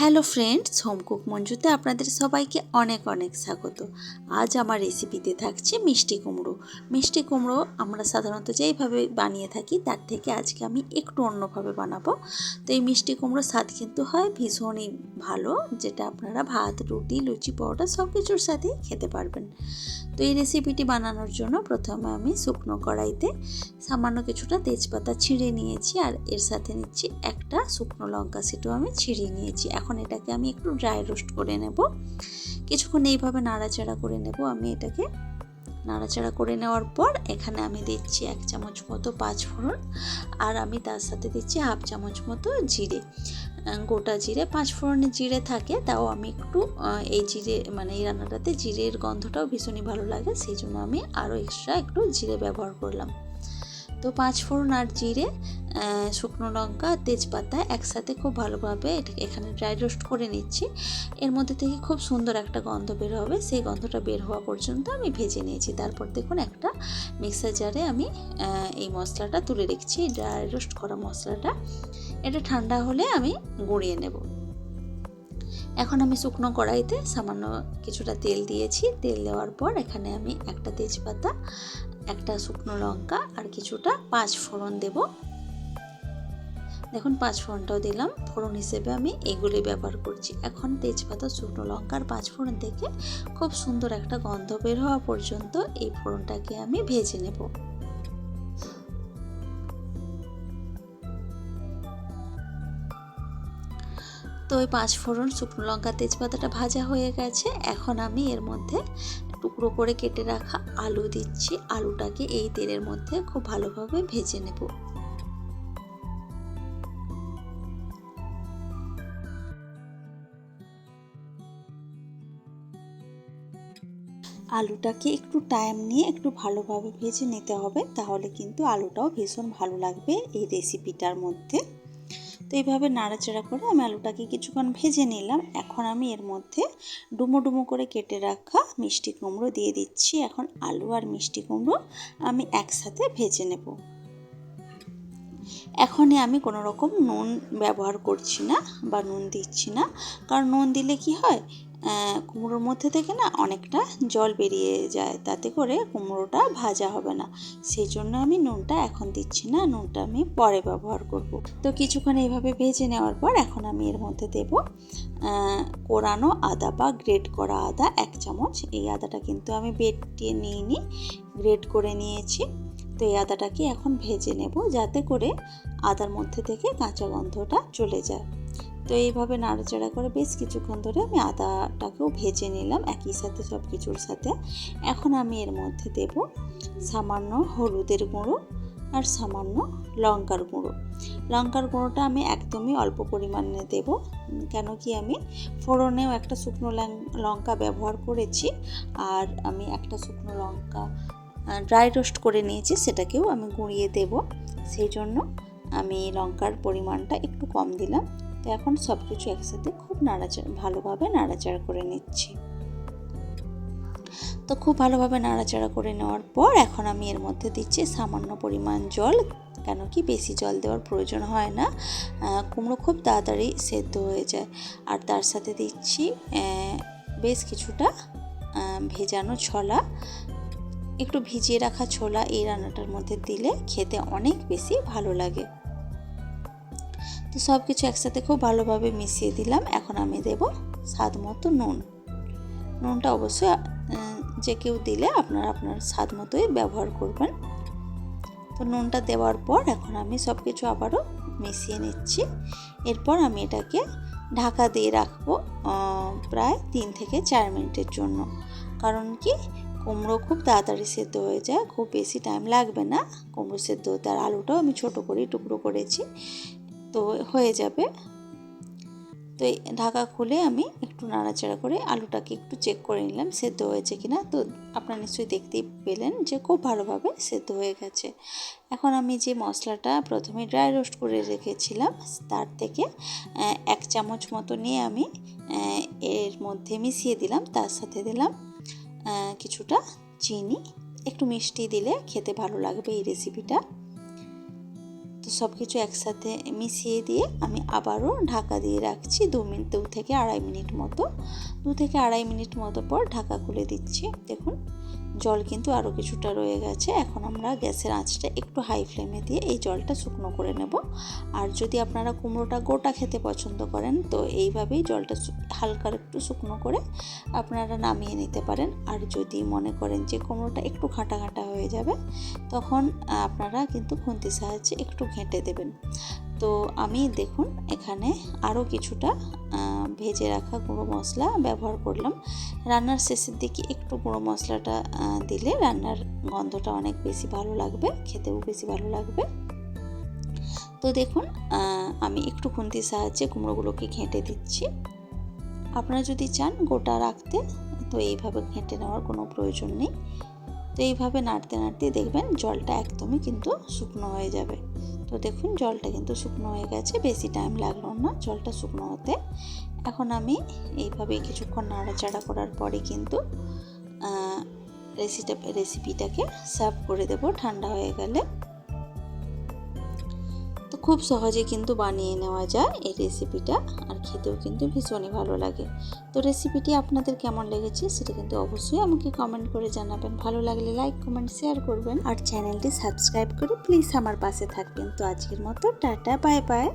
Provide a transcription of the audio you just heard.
Hello friends, home cook মঞ্জুতে আপনাদের সবাইকে অনেক অনেক স্বাগত। আজ আমার রেসিপিতে থাকছে মিষ্টি কুমড়ো। মিষ্টি কুমড়ো আমরা সাধারণত যেইভাবে বানিয়ে থাকি, তার থেকে আজকে আমি একটু অন্যভাবে বানাবো। তো এই মিষ্টি কুমড়োর স্বাদ কিন্তু হয় ভীষণই ভালো, যেটা আপনারা ভাত, রুটি, লুচি, পরোটা সব কিছুর সাথেই খেতে পারবেন। তো এই রেসিপিটি বানানোর জন্য প্রথমে আমি শুকনো কড়াইতে সামান্য কিছুটা তেজপাতা ছিঁড়ে নিয়েছি, আর এর সাথে নিচ্ছি একটা শুকনো লঙ্কা, সেটাও আমি ছিঁড়িয়ে নিয়েছি। এখন এটাকে আমি একটু ড্রাই রোস্ট করে নেব। কিছুক্ষণ এইভাবে নাড়াচাড়া করে নেব। আমি এটাকে নাড়াচাড়া করে নেওয়ার পর এখানে আমি দিচ্ছি এক চামচ মতো পাঁচ ফোড়ন আর আমি তার সাথে দিচ্ছি হাফ চামচ মতো জিরে। গোটা জিরে, পাঁচ ফোড়নে জিরে থাকে তাও আমি একটু এই জিরে মানে এই রান্নাটাতে জিরের গন্ধটাও ভীষণই ভালো লাগে, সেই জন্য আমি আরও এক্সট্রা একটু জিরে ব্যবহার করলাম। তো পাঁচ ফোড়ন আর জিরে শুকনো লঙ্কা তেজপাতা একসাথে খুব ভালোভাবে এটাকে এখানে ড্রাই রোস্ট করে নিচ্ছি। এর মধ্যে থেকে খুব সুন্দর একটা গন্ধ বের হবে। সেই গন্ধটা বের হওয়া পর্যন্ত আমি ভেজে নিয়েছি। তারপর দেখুন একটা মিক্সার জারে আমি এই মশলাটা তুলে রেখেছি। ড্রাই রোস্ট করা মশলাটা। এটা ঠান্ডা হলে আমি গুঁড়িয়ে নেব। এখন আমি শুকনো কড়াইতে সামান্য কিছুটা তেল দিয়েছি। তেল দেওয়ার পর এখানে আমি একটা তেজপাতা একটা শুকনো লঙ্কা আর কিছুটা পাঁচ ফোড়ন দেব। দেখুন, পাঁচ ফোড়নটাও দিলাম। ফোড়ন হিসেবে আমি এগুলি ব্যবহার করছি। এখন তেজপাতা, শুকনো লঙ্কার পাঁচ ফোড়ন থেকে খুব সুন্দর একটা গন্ধ বের হওয়া পর্যন্ত এই ফোড়নটাকে আমি ভেজে নেব। তো ওই পাঁচ ফোড়ন, শুকনো লঙ্কা, তেজপাতাটা ভাজা হয়ে গেছে। এখন আমি এর মধ্যে টুকরো করে কেটে রাখা আলু দিচ্ছি। আলুটাকে এই তেলের মধ্যে খুব ভালোভাবে ভেজে নেব। আলুটাকে একটু টাইম নিয়ে একটু ভালোভাবে ভেজে নিতে হবে, তাহলে কিন্তু আলুটাও ভীষণ ভালো লাগবে এই রেসিপিটার মধ্যে। তো এইভাবে নাড়াচাড়া করে আমি আলুটাকে কিছুক্ষণ ভেজে নিলাম। এখন আমি এর মধ্যে ডুমো ডুমো করে কেটে রাখা মিষ্টি কুমড়ো দিয়ে দিচ্ছি। এখন আলু আর মিষ্টি কুমড়ো আমি একসাথে ভেজে নেব। এখনই আমি কোনো রকম নুন ব্যবহার করছি না বা নুন দিচ্ছি না। কারণ নুন দিলে কি হয়? কুমড়োর মধ্যে থেকে না অনেকটা জল বেরিয়ে যায়, তাতে করে কুমড়োটা ভাজা হবে না। সেই জন্য আমি নুনটা এখন দিচ্ছি না, নুনটা আমি পরে ব্যবহার করব। তো কিছুক্ষণ এইভাবে ভেজে নেওয়ার পর এখন আমি এর মধ্যে দেব কোরানো আদা বা গ্রেট করা আদা এক চামচ। এই আদাটা কিন্তু আমি বেটে নিয়ে নিই গ্রেট করে নিয়েছি। তো এই আদাটাকে এখন ভেজে নেব যাতে করে আদার মধ্যে থেকে কাঁচা গন্ধটা চলে যায়। তো এইভাবে নাড়াচাড়া করে বেশ কিছুক্ষণ ধরে আমি আদাটাকেও ভেজে নিলাম, একই সাথে সব কিছুর সাথে। এখন আমি এর মধ্যে দেব সামান্য হলুদের গুঁড়ো আর সামান্য লঙ্কার গুঁড়ো। লঙ্কার গুঁড়োটা আমি একদমই অল্প পরিমাণে দেব, কেন কি আমি ফোড়নেও একটা শুকনো লঙ্কা ব্যবহার করেছি আর আমি একটা শুকনো লঙ্কা ড্রাই রোস্ট করে নিয়েছি, সেটাকেও আমি গুঁড়িয়ে দেব। সেই জন্য আমি লঙ্কার পরিমাণটা একটু কম দিলাম। তো এখন সব কিছু একসাথে খুব নাড়াচাড়া, ভালোভাবে নাড়াচাড়া করে নিচ্ছি। তো খুব ভালোভাবে নাড়াচাড়া করে নেওয়ার পর এখন আমি এর মধ্যে দিচ্ছি সামান্য পরিমাণ জল, কেন কি বেশি জল দেওয়ার প্রয়োজন হয় না। কুমড়ো খুব তাড়াতাড়ি সেদ্ধ হয়ে যায়। আর তার সাথে দিচ্ছি বেশ কিছুটা ভেজানো ছোলা। একটু ভিজিয়ে রাখা ছোলা এই রান্নাটার মধ্যে দিলে খেতে অনেক বেশি ভালো লাগে। তো সব কিছু একসাথে খুব ভালোভাবে মিশিয়ে দিলাম। এখন আমি দেব স্বাদ মতো নুন। নুনটা অবশ্যই যে কেউ দিলে আপনারা আপনার স্বাদ মতোই ব্যবহার করবেন। তো নুনটা দেওয়ার পর এখন আমি সব কিছু আবারও মিশিয়ে নিচ্ছি। এরপর আমি এটাকে ঢাকা দিয়ে রাখব প্রায় তিন থেকে চার মিনিটের জন্য। কারণ কি, কুমড়ো খুব তাড়াতাড়ি সেদ্ধ হয়ে যায়, খুব বেশি টাইম লাগবে না। কুমড়ো সেদ্ধ হতে আর আলুটাও আমি ছোটো করেই টুকরো করেছি। তো হয়ে যাবে। তো ঢাকা খুলে আমি একটু নাড়াচাড়া করে আলুটাকে একটু চেক করে নিলাম, সেদ্ধ হয়েছে কি না তো আপনারা নিশ্চয়ই দেখতেই পেলেন যে খুব ভালোভাবে সেদ্ধ হয়ে গেছে। এখন আমি যে মশলাটা প্রথমে ড্রাই রোস্ট করে রেখেছিলাম, তার থেকে এক চামচ মতো নিয়ে আমি এর মধ্যে মিশিয়ে দিলাম। তার সাথে দিলাম কিছুটা চিনি। একটু মিষ্টি দিলে খেতে ভালো লাগবে এই রেসিপিটা তো সব কিছু একসাথে মিশিয়ে দিয়ে আমি আবারও ঢাকা দিয়ে রাখছি দু মিনিট, দু থেকে আড়াই মিনিট মতো। দু থেকে আড়াই মিনিট মতো পর ঢাকা খুলে দিচ্ছি। দেখুন, জল কিন্তু আরও কিছুটা রয়ে গেছে। এখন আমরা গ্যাসের আঁচটা একটু হাই ফ্লেমে দিয়ে এই জলটা শুকনো করে নেব। আর যদি আপনারা কুমড়োটা গোটা খেতে পছন্দ করেন, তো এইভাবেই জলটা হালকা একটু শুকনো করে আপনারা নামিয়ে নিতে পারেন। আর যদি মনে করেন যে কুমড়োটা একটু ঘাঁটা ঘাঁটা হয়ে যাবে, তখন আপনারা কিন্তু খুন্তির সাহায্যে একটু ঘেঁটে দেবেন। তো আমি দেখুন, এখানে আরও কিছুটা ভেজে রাখা গুঁড়ো মশলা ব্যবহার করলাম। রান্নার শেষের দিকে একটু গুঁড়ো মশলাটা দিলে রান্নার গন্ধটা অনেক বেশি ভালো লাগবে, খেতেও বেশি ভালো লাগবে। তো দেখুন আমি একটু খুন্তির সাহায্যে কুমড়োগুলোকে ঘেঁটে দিচ্ছি। আপনারা যদি চান গোটা রাখতে, তো এইভাবে ঘেঁটে নেওয়ার কোনো প্রয়োজন নেই। তো এইভাবে নাড়তে নাড়তে দেখবেন জলটা একদমই কিন্তু শুকনো হয়ে যাবে। তো দেখুন, জলটা কিন্তু শুকনো হয়ে গেছে, বেশি টাইম লাগল না, জলটা শুকনো হতে। এখন আমি এইভাবে কিছুক্ষণ নাড়াচাড়া করার পরে কিন্তু রেসিটা রেসিপিটাকে সার্ভ করে দেব, ঠান্ডা হয়ে গেলে। খুব সহজে কিন্তু বানিয়ে নেওয়া যায় এই রেসিপিটা আর খেতেও কিন্তু ভীষণই ভালো লাগে। তো রেসিপিটি আপনাদের কেমন লেগেছে সেটা কিন্তু অবশ্যই আমাকে কমেন্ট করে জানাবেন। ভালো লাগলে লাইক কমেন্ট শেয়ার করবেন। আর চ্যানেলটি সাবস্ক্রাইব করে প্লিজ আমার পাশে থাকবেন। তো আজকের মতো টাটা বাই বাই